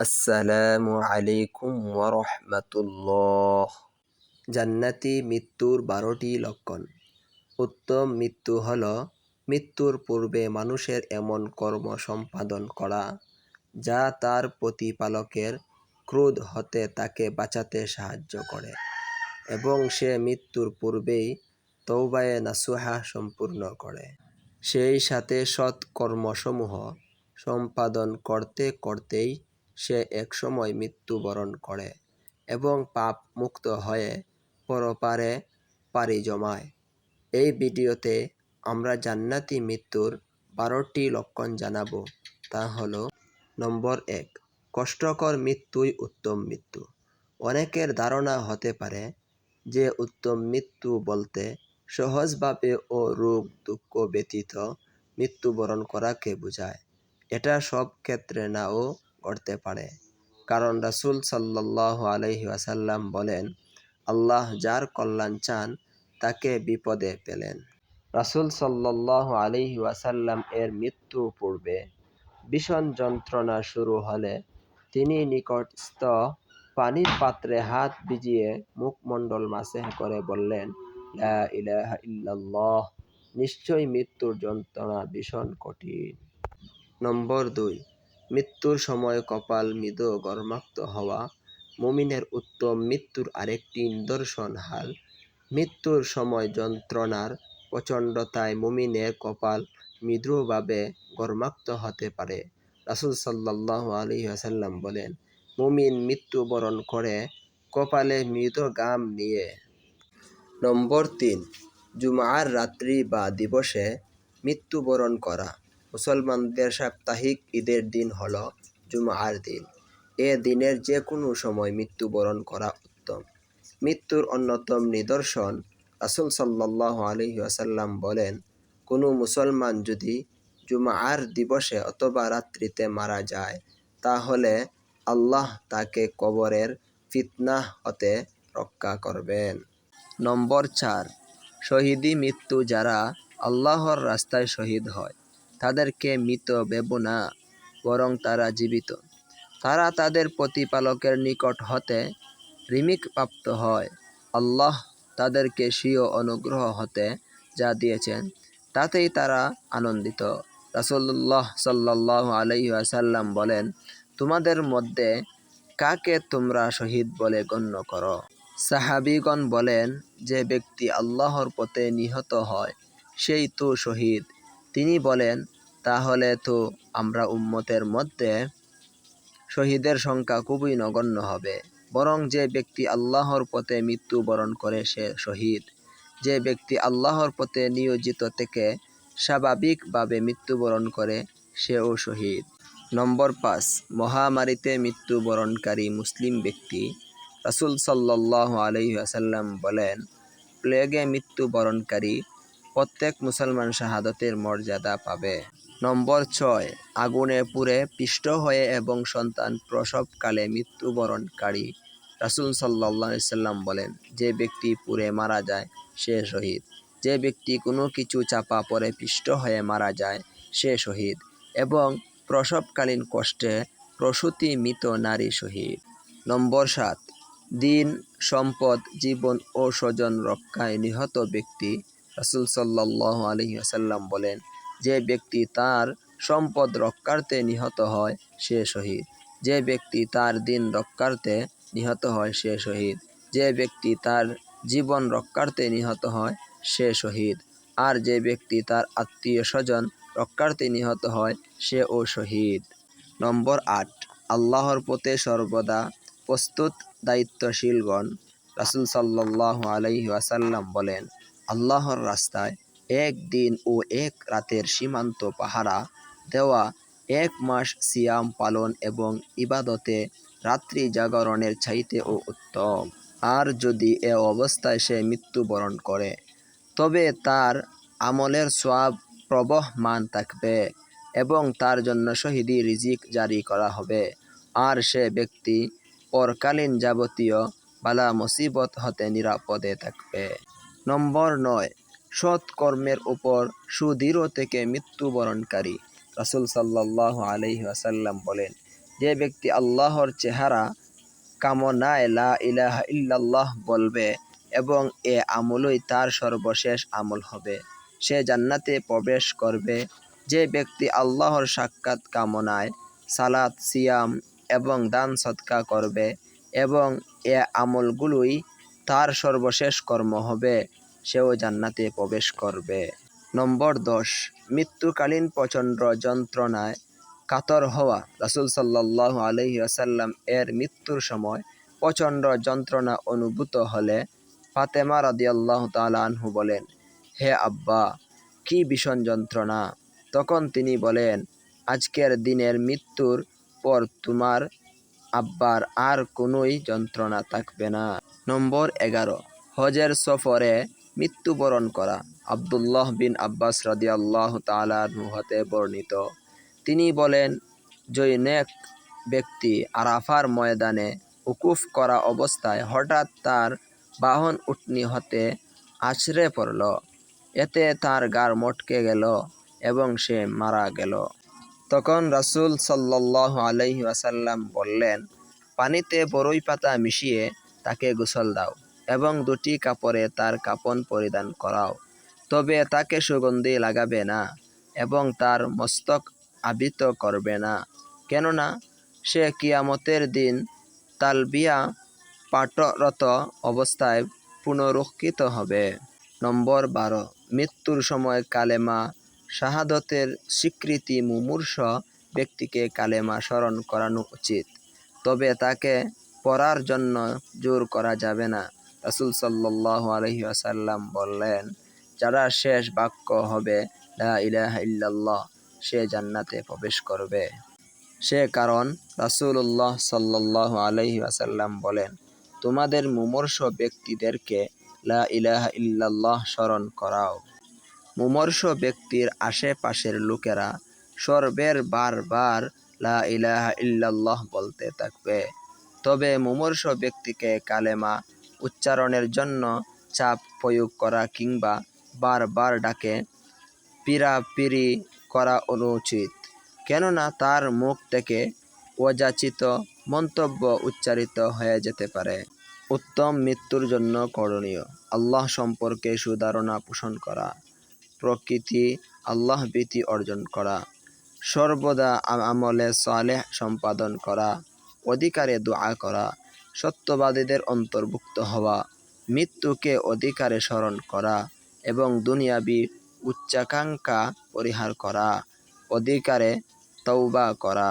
আসসালামু আলাইকুম ওরহমতুল্লাহ জান্নাতি মৃত্যুর বারোটি লক্ষণ। উত্তম মৃত্যু হল মৃত্যুর পূর্বে মানুষের এমন কর্ম সম্পাদন করা, যা তার প্রতিপালকের ক্রোধ হতে তাকে বাঁচাতে সাহায্য করে এবং সে মৃত্যুর পূর্বেই তৌবায়ে নাসুহা সম্পূর্ণ করে। সেই সাথে সৎ কর্মসমূহ সম্পাদন করতে করতেই সে একসময় মৃত্যুবরণ করে এবং পাপ মুক্ত হয়ে পরপারে পাড়ি জমায়। এই ভিডিওতে আমরা জান্নাতি মৃত্যুর বারোটি লক্ষণ জানাব। তা হল, নম্বর এক, কষ্টকর মৃত্যুই উত্তম মৃত্যু। অনেকের ধারণা হতে পারে যে উত্তম মৃত্যু বলতে সহজভাবে ও রোগ দুঃখ ব্যতীত মৃত্যুবরণ করাকে বোঝায়। এটা সব ক্ষেত্রে নাও ঘটতে পারে। কারণ রাসুল সাল্লাহ আলহি আসাল্লাম বলেন, আল্লাহ যার কল্যাণ চান, তাকে বিপদে পেলেন। রাসুল সাল্লাহ আলহি ওয়াসাল্লাম এর মৃত্যু পূর্বে ভীষণ যন্ত্রণা শুরু হলে তিনি নিকটস্থ পানির পাত্রে হাত ভিজিয়ে মুখমণ্ডল মাসে করে বললেন ইল্লাল্লাহ। নিশ্চয়ই মৃত্যুর যন্ত্রণা ভীষণ কঠিন। নম্বর দুই মৃত্যুর সময় কপাল মৃদ গর্মাক্ত হওয়া, মুমিনের উত্তম মৃত্যুর আরেকটি নিদর্শন হাল। মৃত্যুর সময় যন্ত্রণার প্রচণ্ডতায় মুমিনের কপাল মৃদুভাবে গর্মাক্ত হতে পারে। রাসুল সাল্লাহ আলী আসাল্লাম বলেন, মুমিন মৃত্যুবরণ করে কপালে মৃদ গাম নিয়ে। নম্বর তিন, জুমার রাত্রি বা দিবসে মৃত্যুবরণ করা। মুসলমানদের সাপ্তাহিক ঈদের দিন হল জুমার দিন। এ দিনের যে কোনো সময় মৃত্যুবরণ করা উত্তম। মৃত্যুর অন্যতম নিদর্শন রাসুল সাল্লাহ আলহি আসাল্লাম বলেন, কোনো মুসলমান যদি জুমার দিবসে অথবা রাত্রিতে মারা যায়, তাহলে আল্লাহ তাকে কবরের ফিতনা হতে রক্ষা করবেন। নম্বর চার, শহীদি মৃত্যু যারা আল্লাহর রাস্তায় শহীদ হয় তাদেরকে মৃত বেব না, বরং তারা জীবিত। তারা তাদের প্রতিপালকের নিকট হতে রিমিক প্রাপ্ত হয়। আল্লাহ তাদেরকে স্বীয় অনুগ্রহ হতে যা দিয়েছেন, তাতেই তারা আনন্দিত। রাসুল্লাহ সাল্লাহ আলহি আসাল্লাম বলেন, তোমাদের মধ্যে কাকে তোমরা শহীদ বলে গণ্য করো? সাহাবিগণ বলেন, যে ব্যক্তি আল্লাহর পথে নিহত হয়, সেই তো শহীদ। তিনি বলেন, তাহলে তো আমরা উম্মতের মধ্যে শহীদের সংখ্যা খুবই নগণ্য হবে। বরং যে ব্যক্তি আল্লাহর পথে মৃত্যুবরণ করে সে শহীদ। যে ব্যক্তি আল্লাহর পথে নিয়োজিত থেকে স্বাভাবিকভাবে মৃত্যুবরণ করে, সেও শহীদ। নম্বর পাঁচ, মহামারীতে মৃত্যুবরণকারী মুসলিম ব্যক্তি রাসুল সাল্লাহ আলহিহাসাল্লাম বলেন, প্লেগে মৃত্যুবরণকারী প্রত্যেক মুসলমান শাহাদতের মর্যাদা পাবে। নম্বর ছয়, আগুনে পুড়ে পিষ্ট হয়ে এবং সন্তান প্রসবকালে মৃত্যুবরণকারী রাসুল সাল্লাহ সাল্লাম বলেন, যে ব্যক্তি পুড়ে মারা যায়, সে শহীদ। যে ব্যক্তি কোনো কিছু চাপা পরে পিষ্ট হয়ে মারা যায়, সে শহীদ। এবং প্রসবকালীন কষ্টে প্রসূতি মৃত নারী শহীদ। নম্বর সাত, দিন, সম্পদ, জীবন ও স্বজন রক্ষায় নিহত ব্যক্তি রাসুল সাল্লাহ আলহিহাসাল্লাম বলেন, যে ব্যক্তি তার সম্পদ রক্ষার্থে নিহত হয়, সে শহীদ। যে ব্যক্তি তার দিন রক্ষার্থে নিহত হয়, সে শহীদ। যে ব্যক্তি তার জীবন রক্ষার্থে নিহত হয়, সে শহীদ। আর যে ব্যক্তি তার আত্মীয় স্বজন রক্ষার্থে নিহত হয় সে ও শহীদ। নম্বর আট, আল্লাহর পথে সর্বদা প্রস্তুত দায়িত্বশীলগণ। রাসুল সাল্লাহ আলহি আসাল্লাম বলেন আল্লাহর রাস্তায় এক দিন ও এক রাতের সীমান্ত পাহারা দেওয়া এক মাস সিয়াম পালন এবং ইবাদতে রাত্রি জাগরণের চাইতে ও উত্তম। আর যদি এ অবস্থায় সে মৃত্যুবরণ করে, তবে তার আমলের সব প্রবহমান থাকবে এবং তার জন্য শহীদি রিজিক জারি করা হবে। আর সে ব্যক্তি পরকালীন যাবতীয় বালা মুসিবত হতে নিরাপদে থাকবে। নম্বর নয় সৎ কর্মের উপর সুদৃঢ় থেকে মৃত্যুবরণকারী। রাসুল সাল্লাহ আলহি আসাল্লাম বলেন, যে ব্যক্তি আল্লাহর চেহারা, কামনায় লা ইলাহা ইল্লাল্লাহ বলবে এবং এ আমলই তার সর্বশেষ আমল হবে, সে জান্নাতে প্রবেশ করবে। যে ব্যক্তি আল্লাহর সাক্ষাৎ কামনায় সালাত, সিয়াম এবং দান সৎকা করবে এবং এ আমলগুলোই তার সর্বশেষ কর্ম হবে, সেও জান্নাতে প্রবেশ করবে। নম্বর দশ, মৃত্যুকালীন প্রচণ্ড যন্ত্রণায় কাতর হওয়া। রাসুল সাল্লাহ আলহি আসাল্লাম এর মৃত্যুর সময় প্রচণ্ড যন্ত্রণা অনুভূত হলে ফাতেমা রাদিয়াল্লাহ তালানহু বলেন, হে আব্বা, কি ভীষণ যন্ত্রণা। তখন তিনি বলেন, আজকের দিনের মৃত্যুর পর তোমার আব্বার আর কোনোই যন্ত্রণা থাকবে না। নম্বর এগারো, হজের সফরে মৃত্যুবরণ করা। আবদুল্লাহ বিন আব্বাস রাদিয়াল্লাহ তালাহু হতে বর্ণিত। তিনি বলেন জৈনেক ব্যক্তি আরাফার ময়দানে উকুফ করা অবস্থায় হঠাৎ তার বাহন উটনি হতে আছড়ে পড়ল। এতে তার গার মটকে গেল এবং সে মারা গেল। তখন রাসূল সাল্লাহ আলহি আসাল্লাম বললেন, পানিতে বরই পাতা মিশিয়ে তাকে গোসল দাও এবং দুটি কাপড়ে তার কাপন পরিধান করাও। তবে তাকে সুগন্ধি লাগাবে না এবং তার মস্তক আবৃত করবে না। কেননা, সে কিয়ামতের দিন তালবিয়া পাঠরত অবস্থায় পুনরুক্ষিত হবে। নম্বর বারো, মৃত্যুর সময় কালেমা শাহাদতের স্বীকৃতি মুমূর্ষ ব্যক্তিকে কালেমা স্মরণ করানো উচিত। তবে তাকে পড়ার জন্য জোর করা যাবে না। রাসুল সাল্লাহ আলহি আসাল্লাম বললেন, যারা শেষ বাক্য হবে, লা ইল্লাল্লাহ, সে জান্নাতে প্রবেশ করবে। সে কারণ রাসুল্লাহ সাল্লাহ আলহি আসাল্লাম বলেন, তোমাদের মুমর্ষ ব্যক্তিদেরকে লা ইলাহা ইল্লাল্লাহ স্মরণ করাও। মুমর্ষ ব্যক্তির আশেপাশের লোকেরা সর্বের বারবার লা ইলাহা ইল্লাল্লাহ বলতে থাকবে। তবে মুমর্ষ ব্যক্তিকে কালেমা উচ্চারণের জন্য চাপ প্রয়োগ করা কিংবা বারবার ডাকে পিরাপিরি করা অনুচিত। কেননা তার মুখ থেকে অযাচিত মন্তব্য উচ্চারিত হয়ে যেতে পারে। উত্তম মৃত্যুর জন্য করণীয়। আল্লাহ সম্পর্কে সুধারণা পোষণ করা। প্রকৃতি আল্লাহ ভীতি অর্জন করা, সর্বদা আমলে সালেহ সম্পাদন করা, অধিকারে দোয়া করা, সত্যবাদীদের অন্তর্ভুক্ত হওয়া, মৃত্যুকে অধিকারে স্মরণ করা এবং দুনিয়াবি উচ্চাকাঙ্ক্ষা পরিহার করা, অধিকারে তৌবা করা।